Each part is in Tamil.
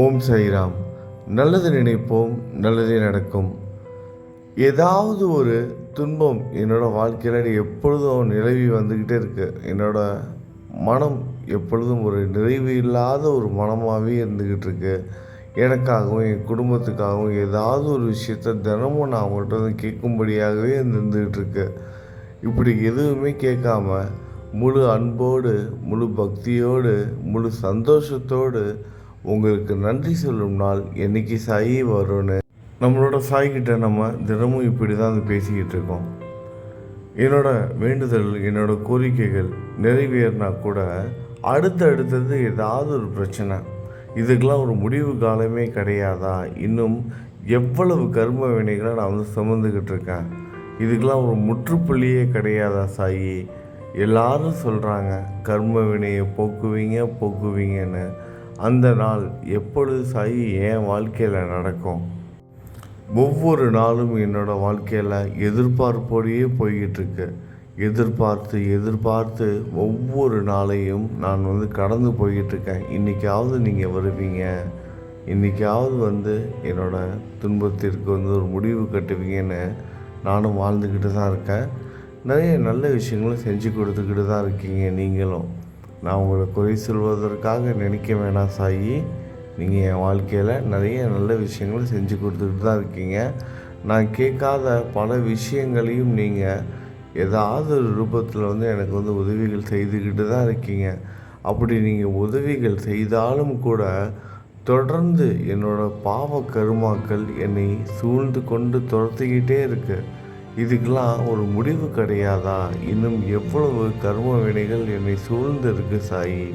ஓம் சைராம் நல்லது நினைப்போம் நல்லதே நடக்கும். ஏதாவது ஒரு துன்பம் என்னோடய வாழ்க்கையில் எப்பொழுதும் நிலவி வந்துக்கிட்டே இருக்கு. என்னோட மனம் எப்பொழுதும் ஒரு நிறைவு இல்லாத ஒரு மனமாகவே இருந்துக்கிட்டு இருக்கு. எனக்காகவும் என் குடும்பத்துக்காகவும் ஏதாவது ஒரு விஷயத்த தினமும் நான் அவங்கள்ட்ட வந்து கேட்கும்படியாகவே இருந்துக்கிட்டு இருக்கு. இப்படி எதுவுமே கேட்காம முழு அன்போடு முழு பக்தியோடு முழு சந்தோஷத்தோடு உங்களுக்கு நன்றி சொல்லும் நாள் என்னைக்கு சாயி வரும்னு நம்மளோட சாய்கிட்ட நம்ம தினமும் இப்படி தான் வந்து பேசிக்கிட்டு இருக்கோம். என்னோட வேண்டுதல் என்னோட கோரிக்கைகள் நிறைவேறினா கூட அடுத்தடுத்தது ஏதாவது ஒரு பிரச்சனை. இதுக்கெல்லாம் ஒரு முடிவு காலமே கிடையாதா? இன்னும் எவ்வளவு கர்ம வினைகளை நான் வந்து சுமந்துக்கிட்டு இருக்கேன்? இதுக்கெல்லாம் ஒரு முற்றுப்புள்ளியே கிடையாதா சாயி? எல்லாரும் சொல்கிறாங்க கர்ம வினையை போக்குவீங்க போக்குவீங்கன்னு. அந்த நாள் எப்பொழுது சாயி என் வாழ்க்கையில் நடக்கும்? ஒவ்வொரு நாளும் என்னோடய வாழ்க்கையில் எதிர்பார்ப்போடையே போய்கிட்டுருக்கு எதிர்பார்த்து எதிர்பார்த்து ஒவ்வொரு நாளையும் நான் வந்து கடந்து போய்கிட்டு இருக்கேன் இன்றைக்காவது நீங்கள் வருவீங்க. இன்றைக்காவது வந்து என்னோடய துன்பத்திற்கு வந்து ஒரு முடிவு கட்டுவீங்கன்னு நானும் வாழ்ந்துக்கிட்டு தான் இருக்கேன். நிறைய நல்ல விஷயங்களும் செஞ்சு கொடுத்துக்கிட்டு தான் இருக்கீங்க நீங்களும். நான் உங்களை குறை சொல்வதற்காக நினைக்க வேணாம் சாயி. நீங்கள் என் வாழ்க்கையில் நிறைய நல்ல விஷயங்களை செஞ்சு கொடுத்துக்கிட்டு தான் இருக்கீங்க. நான் கேட்காத பல விஷயங்களையும் நீங்கள் ஏதாவது ஒரு ரூபத்தில் வந்து எனக்கு வந்து உதவிகள் செய்துக்கிட்டு தான் இருக்கீங்க. அப்படி நீங்கள் உதவிகள் செய்தாலும் கூட தொடர்ந்து என்னோடய பாவ கருமாக்கள் என்னை சூழ்ந்து கொண்டு துரத்திக்கிட்டே இருக்குது இதுக்கெல்லாம் ஒரு முடிவு கிடையாதா? இன்னும் எவ்வளவு கர்ம வினைகள் என்னை சூழ்ந்திருக்கு சாயி?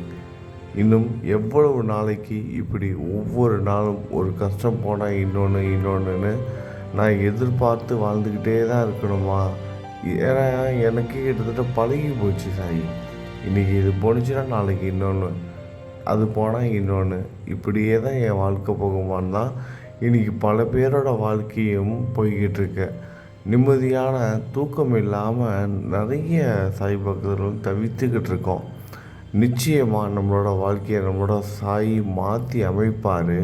இன்னும் எவ்வளவு நாளைக்கு இப்படி ஒவ்வொரு நாளும் ஒரு கஷ்டம் போனால் இன்னொன்று இன்னொன்றுன்னு நான் எதிர்பார்த்து வாழ்ந்துக்கிட்டே தான் இருக்கணுமா? ஏன்னா எனக்கு கிட்டத்தட்ட பழகி போச்சு சாயி. இன்றைக்கி இது போணுச்சுன்னா நாளைக்கு இன்னொன்று அது போனால் இன்னொன்று இப்படியே தான் என் வாழ்க்கை போகுமான்னு தான் இன்றைக்கி பல பேரோட வாழ்க்கையும் போய்கிட்டு நிம்மதியான தூக்கம் இல்லாமல் நிறைய சாய் பக்தர்கள் தவித்துக்கிட்டு இருக்கோம். நிச்சயமாக நம்மளோட வாழ்க்கையை நம்மளோட சாய் மாற்றி அமைப்பார்.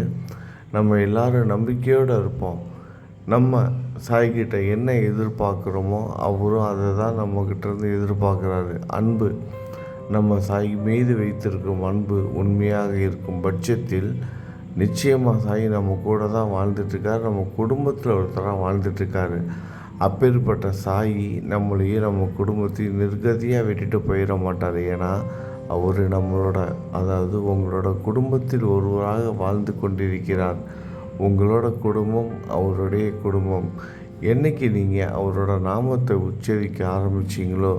நம்ம எல்லாரும் நம்பிக்கையோடு இருப்போம். நம்ம சாய்கிட்ட என்ன எதிர்பார்க்குறோமோ அவரும் அதை தான் நம்மக்கிட்டேருந்து எதிர்பார்க்குறாரு. அன்பு. நம்ம சாய் மீது வைத்திருக்கும் அன்பு உண்மையாக இருக்கும் பட்சத்தில் நிச்சயமாக சாய் நம்ம கூட தான் வாழ்ந்துட்டுருக்காரு நம்ம குடும்பத்தில் ஒருத்தராக வாழ்ந்துட்டுருக்காரு அப்பேற்பட்ட சாயி நம்மளையும் நம்ம குடும்பத்தையும் நிர்கதியாக விட்டுட்டு போயிட மாட்டார். ஏன்னா அவர் நம்மளோட அதாவது உங்களோட குடும்பத்தில் ஒருவராக வாழ்ந்து கொண்டிருக்கிறார். உங்களோட குடும்பம் அவருடைய குடும்பம். என்னைக்கு நீங்கள் அவரோட நாமத்தை உச்சரிக்க ஆரம்பிச்சிங்களோ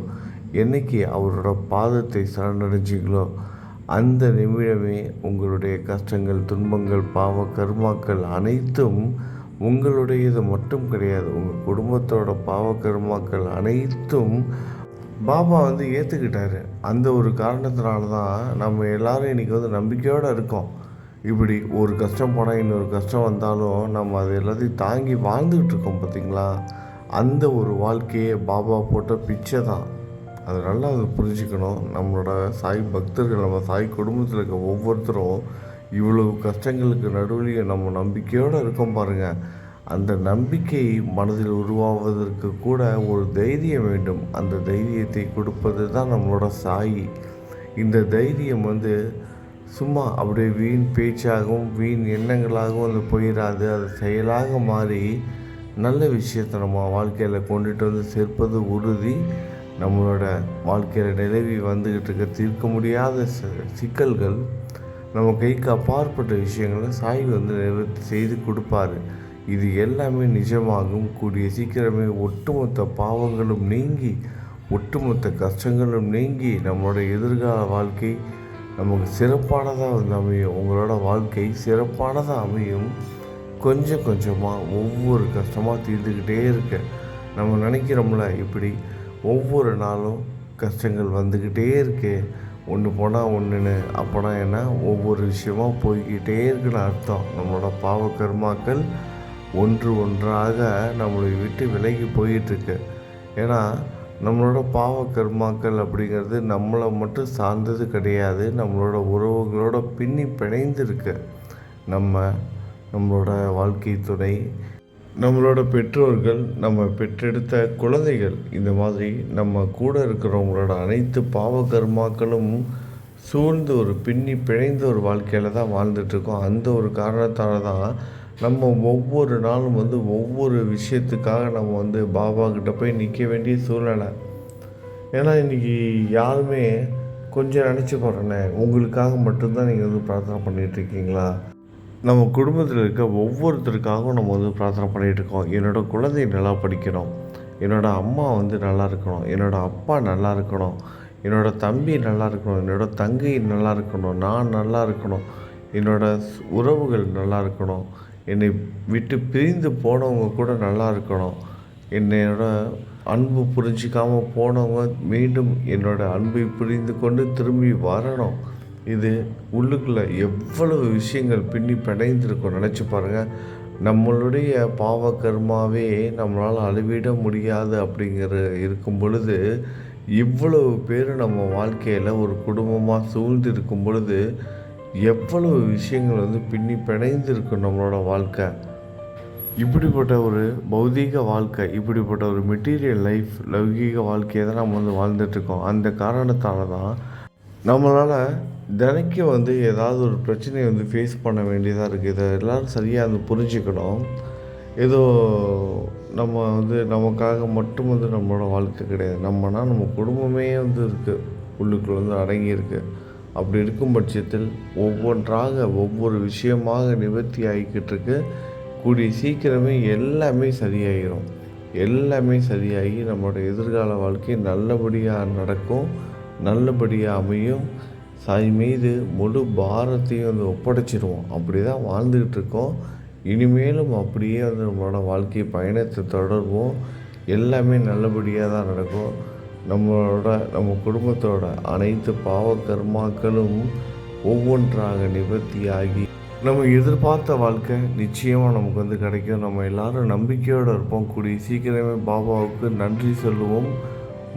என்னைக்கு அவரோட பாதத்தை சரணடைஞ்சிங்களோ அந்த நிமிடமே உங்களுடைய கஷ்டங்கள் துன்பங்கள் பாவ கர்மாக்கள் அனைத்தும் உங்களுடையது மட்டும் கிடையாது. உங்கள் குடும்பத்தோட பாவ அனைத்தும் பாபா வந்து ஏற்றுக்கிட்டாரு அந்த ஒரு காரணத்தினால தான் நம்ம எல்லாரும் இன்றைக்கி வந்து நம்பிக்கையோடு இருக்கோம். இப்படி ஒரு கஷ்டம் போனால் இன்னொரு கஷ்டம் வந்தாலும் நம்ம அது எல்லாத்தையும் தாங்கி வாழ்ந்துக்கிட்டு இருக்கோம் பார்த்திங்களா அந்த ஒரு வாழ்க்கையே பாபா போட்ட பிச்சை தான். அது நல்லா அதை புரிஞ்சுக்கணும். நம்மளோட சாய் பக்தர்கள் நம்ம சாய் குடும்பத்தில் இருக்க ஒவ்வொருத்தரும் இவ்வளவு கஷ்டங்களுக்கு நடுவில் நம்ம நம்பிக்கையோடு இருக்கோம் பாருங்கள் அந்த நம்பிக்கை மனதில் உருவாவதற்கு கூட ஒரு தைரியம் வேண்டும். அந்த தைரியத்தை கொடுப்பது தான் நம்மளோட சாய். இந்த தைரியம் வந்து சும்மா அப்படியே வீண் பேச்சாகவும் வீண் எண்ணங்களாகவும் அது போயிடாது அது செயலாக மாறி நல்ல விஷயத்தை நம்ம வாழ்க்கையில் கொண்டுட்டு வந்து சேர்ப்பது உறுதி. நம்மளோட வாழ்க்கையில் நிலவி வந்துக்கிட்டு இருக்க தீர்க்க முடியாத சிக்கல்கள் நம்ம கைக்கு அப்பாற்பட்ட விஷயங்களை சாய் வந்து நிவர்த்தி செய்து கொடுப்பாரு. இது எல்லாமே நிஜமாகும். கூடிய சீக்கிரமே ஒட்டுமொத்த பாவங்களும் நீங்கி ஒட்டுமொத்த கஷ்டங்களும் நீங்கி நம்மளோட எதிர்கால வாழ்க்கை நமக்கு சிறப்பானதாக வந்து அமையும். உங்களோட வாழ்க்கை சிறப்பானதாக அமையும். கொஞ்சம் கொஞ்சமாக ஒவ்வொரு கஷ்டமாக தீர்ந்துக்கிட்டே இருக்க நம்ம நினைக்கிறோம்ல? இப்படி ஒவ்வொரு நாளும் கஷ்டங்கள் வந்துக்கிட்டே இருக்கேன் ஒன்று போனால் ஒன்றுன்னு அப்போனா என்ன? ஒவ்வொரு விஷயமாக போய்கிட்டே இருக்குன்னு அர்த்தம். நம்மளோட பாவ கர்மாக்கள் ஒன்று ஒன்றாக நம்மளை விட்டு விலகி போயிட்டுருக்கு. ஏன்னா நம்மளோட பாவ கர்மாக்கள் அப்படிங்கிறது நம்மளை மட்டும் சார்ந்தது கிடையாது. நம்மளோட உறவுகளோட பின்னி பிணைந்து இருக்கு நம்ம நம்மளோட வாழ்க்கை துணை நம்மளோட பெற்றோர்கள் நம்ம பெற்றெடுத்த குழந்தைகள் இந்த மாதிரி நம்ம கூட இருக்கிறவங்களோட அனைத்து பாவ கர்மாக்களும் சூழ்ந்து ஒரு பின்னி பிழைந்த ஒரு வாழ்க்கையில் தான் வாழ்ந்துட்டுருக்கோம். அந்த ஒரு காரணத்தால் தான் நம்ம ஒவ்வொரு நாளும் வந்து ஒவ்வொரு விஷயத்துக்காக நம்ம வந்து பாபா கிட்ட போய் நிற்க வேண்டிய சூழ்நிலை. ஏன்னா இன்றைக்கி யாருமே கொஞ்சம் நினச்சி பாருண்ணே உங்களுக்காக மட்டும்தான் நீங்கள் வந்து பிரார்த்தனை பண்ணிகிட்டு இருக்கீங்களா? நம்ம குடும்பத்தில் இருக்க ஒவ்வொருத்தருக்காகவும் நம்ம வந்து பிரார்த்தனை பண்ணிகிட்டு இருக்கோம். என்னோடய குழந்தை நல்லா படிக்கணும். என்னோடய அம்மா வந்து நல்லா இருக்கணும். என்னோடய அப்பா நல்லா இருக்கணும். என்னோடய தம்பி நல்லா இருக்கணும். என்னோடய தங்கை நல்லா இருக்கணும். நான் நல்லா இருக்கணும். என்னோடய உறவுகள் நல்லா இருக்கணும். என்னை விட்டு பிரிந்து போனவங்க கூட நல்லா இருக்கணும். என்னோட அன்பு புரிஞ்சிக்காமல் போனவங்க மீண்டும் என்னோட அன்பை புரிந்து கொண்டு திரும்பி வரணும். இது உள்ளுக்குள்ளே எவ்வளவு விஷயங்கள் பின்னி பிணைந்திருக்கும் நினச்சி பாருங்கள் நம்மளுடைய பாவ கர்மாவே நம்மளால் அளவிட முடியாது அப்படிங்கிற இருக்கும் பொழுது இவ்வளவு பேர் நம்ம வாழ்க்கையில் ஒரு குடும்பமாக சூழ்ந்து இருக்கும் பொழுது எவ்வளவு விஷயங்கள் வந்து பின்னி பிணைந்திருக்கும் நம்மளோட வாழ்க்கை. இப்படிப்பட்ட ஒரு பௌதீக வாழ்க்கை இப்படிப்பட்ட ஒரு மெட்டீரியல் லைஃப் லௌகீக வாழ்க்கையை தான் நம்ம வந்து வாழ்ந்துட்டுருக்கோம் அந்த காரணத்தால் தான் நம்மளால் தினைக்கும் வந்து ஏதாவது ஒரு பிரச்சனையை வந்து ஃபேஸ் பண்ண வேண்டியதாக இருக்குது இதை எல்லோரும் சரியாக வந்து புரிஞ்சுக்கணும். ஏதோ நம்ம வந்து நமக்காக மட்டும் வந்து நம்மளோட வாழ்க்கை கிடையாது. நம்மனா நம்ம குடும்பமே வந்து இருக்குது உள்ளுக்குள்ள வந்து அடங்கியிருக்கு அப்படி இருக்கும் பட்சத்தில் ஒவ்வொன்றாக ஒவ்வொரு விஷயமாக நிவர்த்தி ஆகிக்கிட்டு இருக்கு. கூடிய சீக்கிரமே எல்லாமே சரியாயிரும். எல்லாமே சரியாகி நம்மளோட எதிர்கால வாழ்க்கை நல்லபடியாக நடக்கும். நல்லபடியாக அமையும். சாய் மீது முழு பாரத்தையும் வந்து ஒப்படைச்சிருவோம். அப்படி தான் வாழ்ந்துக்கிட்டு இருக்கோம் இனிமேலும் அப்படியே வந்து நம்மளோட வாழ்க்கை பயணத்தை தொடர்வோம். எல்லாமே நல்லபடியாக தான் நடக்கும். நம்மளோட நம்ம குடும்பத்தோட அனைத்து பாவ கர்மாக்களும் ஒவ்வொன்றாக நிவர்த்தியாகி நம்ம எதிர்பார்த்த வாழ்க்கை நிச்சயமாக நமக்கு வந்து கிடைக்கும். நம்ம எல்லாரும் நம்பிக்கையோடு இருப்போம். கூடிய சீக்கிரமே பாபாவுக்கு நன்றி சொல்லுவோம்.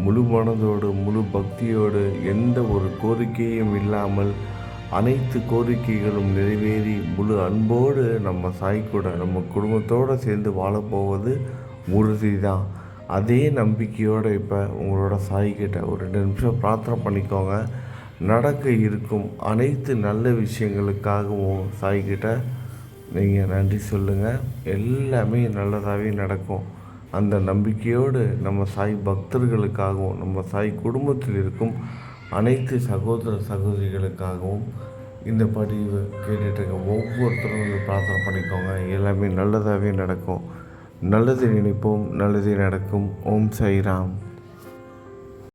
முழு மனதோடு முழு பக்தியோடு எந்த ஒரு கோரிக்கையும் இல்லாமல் அனைத்து கோரிக்கைகளும் நிறைவேறி முழு அன்போடு நம்ம சாய் கூட நம்ம குடும்பத்தோடு சேர்ந்து வாழப்போவது உறுதி தான் அதே நம்பிக்கையோடு இப்போ உங்களோட சாய்கிட்ட ஒரு ரெண்டு நிமிஷம் பிரார்த்தனை பண்ணிக்கோங்க. நடக்க இருக்கும் அனைத்து நல்ல விஷயங்களுக்காகவும் சாய்கிட்ட நீங்கள் நன்றி சொல்லுங்கள் எல்லாமே நல்லதாகவே நடக்கும். அந்த நம்பிக்கையோடு நம்ம சாய் பக்தர்களுக்காகவும் நம்ம சாய் குடும்பத்தில் இருக்கும் அனைத்து சகோதர சகோதரிகளுக்காகவும் இந்த பதிவு கேட்டுட்டு இருக்க ஒவ்வொருத்தரும் வந்து பிரார்த்தனை பண்ணிக்கோங்க. எல்லாமே நல்லதாகவே நடக்கும். நல்லது நினைப்போம் நல்லதே நடக்கும். ஓம் சாய்ராம்.